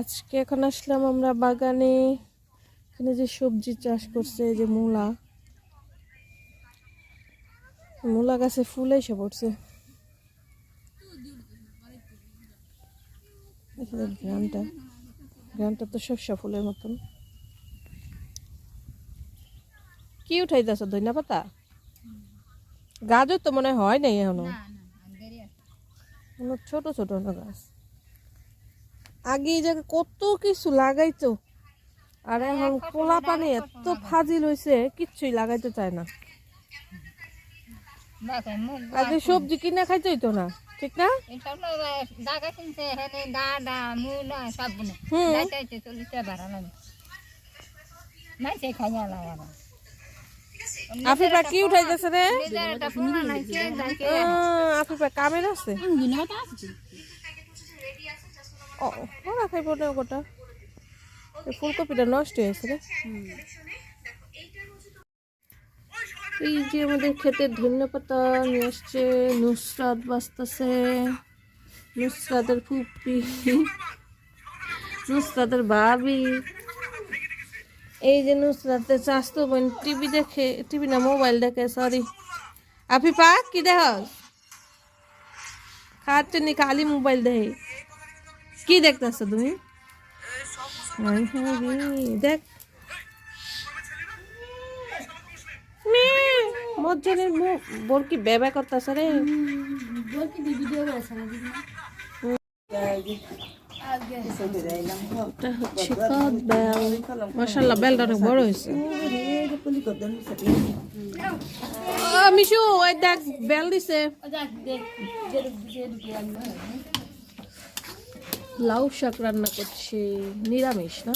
আজকে এখন আসলাম আমরা বাগানে। এখানে যে সবজি চাষ করছে এই যে মূলা। মূলা গাছে ফুল এসে পড়ছে। গ্রামটা। গ্রামটা তো সর্ষা ফুলের মতন। কি উঠাইতেছ ধনিয়া পাতা? গাজর তো মনে হয় নাই এখনও। ছোট ছোট গাছ। আগে এই জায়গায় কত কিছু লাগাইতো। আর এখন পোলা পানি এত ফাজিল হয়েছে কিচ্ছুই লাগাইতে চায় না। আগে সবজি কিনে খাইতে হইতো না ঠিক না? আফিফা কি উঠাইতেছে রে? আফিফা কামের আছে? ও ওরা খাইব না ওটা। ফুলকপিটা নষ্ট হয়েছে রে। এই যে আমাদের ক্ষেতের ধন্য পাতা নিয়ে আসছে, নুসরাত বাঁচতেছে, নুসরাতের ফুপি নুসরাতের ভাবি। এই যে নুসরাতের স্বাস্থ্য বোন, টিভি দেখে, টিভি না, মোবাইল দেখে সরি আফিফা, কি দেখ খাচ্ছে নি, খালি মোবাইল দেখে। কি দেখতেছো তুমি দেখ মজ্জনের মুখ বোর কি বেবা করতেছে রে এটা হচ্ছে কদ বেল মাশাল্লাহ বেলটা অনেক বড় হয়েছে মিশু ওই দেখ বেল দিছে লাউ শাক রান্না করছি নিরামিষ না?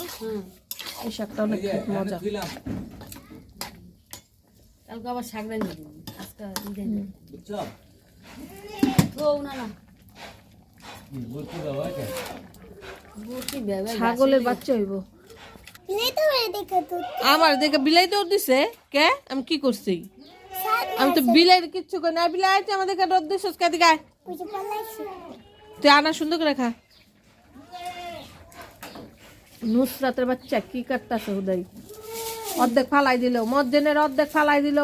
এই শাকটা অনেক মজা। কালকে আবার শাক রান্না আজকে ছাগলের বাচ্চা হইব। আমার দেখে বিলাই তো দিছে। কে? আমি কি করছি? আমি তো বিলাই কিচ্ছু করি না। বিলাই আছে আমাদেরকে রোদ দিকে আয়। তুই আনা সুন্দর করে খা। নুসরাতের বাচ্চা কি কাটতাছে হুদাই? অর্ধেক ফালাই দিল মজ্জেনের অর্ধেক ফালাই দিল।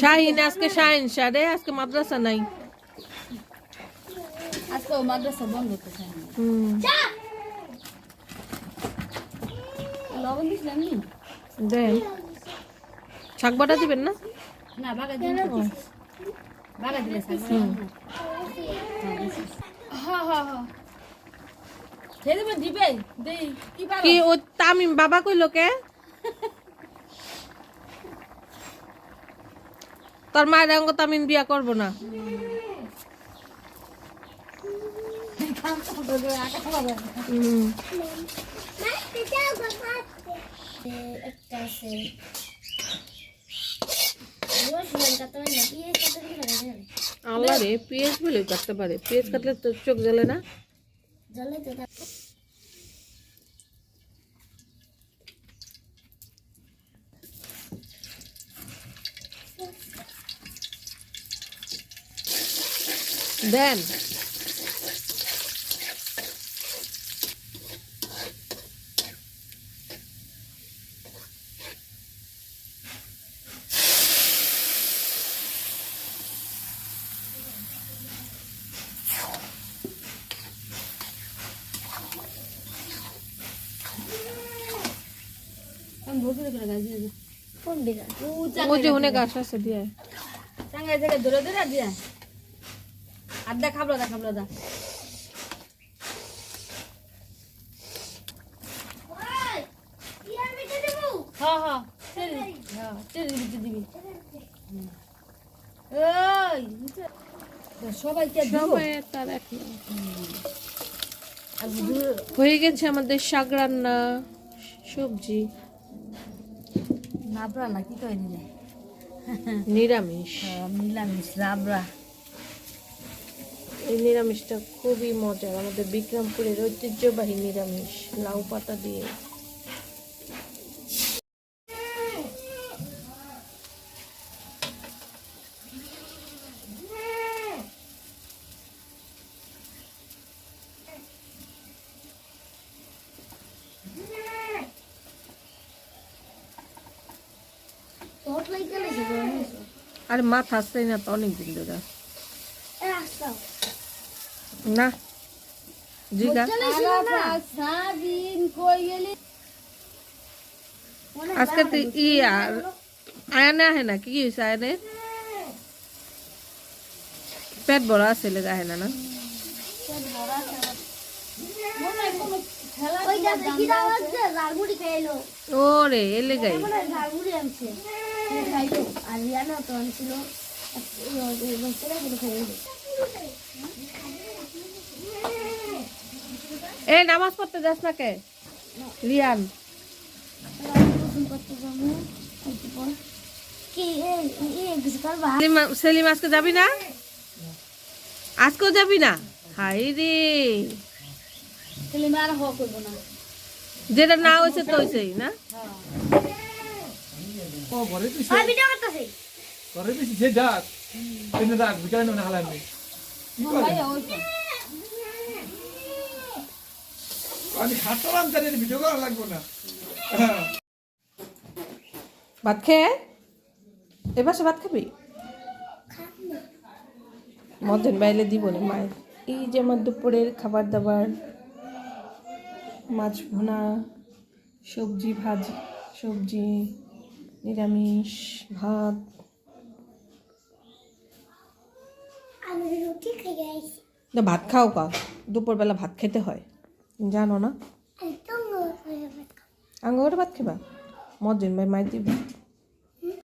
শাহিন আজকে শাহিন সারে আজকে মাদ্রাসা নাই। আজকে মাদ্রাসা বন্ধ করতে হুম। লবণ দিছিলাম দেন শাক বাটা দিবেন না? না বাগা দিন। বাগা দিলে শাক কি পারো কি ও তামিম বাবা কইলো কে? তোর মায়ের অঙ্গ তামিম বিয়া করব না। হুম। আল্লাহ রে পেঁয়াজ বলে কাটতে পারে। পেঁয়াজ কাটলে তো চোখ জ্বলে না। দেন। আড্ডা খাবলো দা। খাবলো হ্যাঁ হ্যাঁ হ্যাঁ দিবি। দিবি। ওই সবাইকে দিব? সবাই তার এক হয়ে গেছে আমাদের শাক রান্না সবজি। নাবরা না কি কয় দিলে নিরামিষ নিরামিষ নাবরা এই নিরামিষটা খুবই মজার। আমাদের বিক্রমপুরের ঐতিহ্যবাহী নিরামিষ লাউ পাতা দিয়ে। আরে মাথা আসতেই না তো অনেক দিন ধরে। না? জিগা? সারাদিন কই গেলি আজকে তো ই আর আয়ানে আহে না, কি কি হয়েছে আয়ানে? পেট বড় আছে লেগে আহে না না? ওরে এ নামাজ পড়তে যাস না কে? রিয়ান। সেলিম আজকে যাবি না? আজকেও যাবি না? হাই রে। তাহলে আর হওয়া করব না। যেটা না হয়েছে তো হয়েছেই না? আমি। ভাত খেয়ে? এবার সে ভাত খাবি? মদন বাইলে দিব না মায়ের। এই যে আমার দুপুরের খাবার দাবার। মাছ ভুনা সবজি ভাজি সবজি নিরামিষ ভাত। না ভাত খাও কা দুপুরবেলা ভাত খেতে হয়। জানো না? আঙুর ভাত খেবা? মজিন ভাই মাইতি দিব।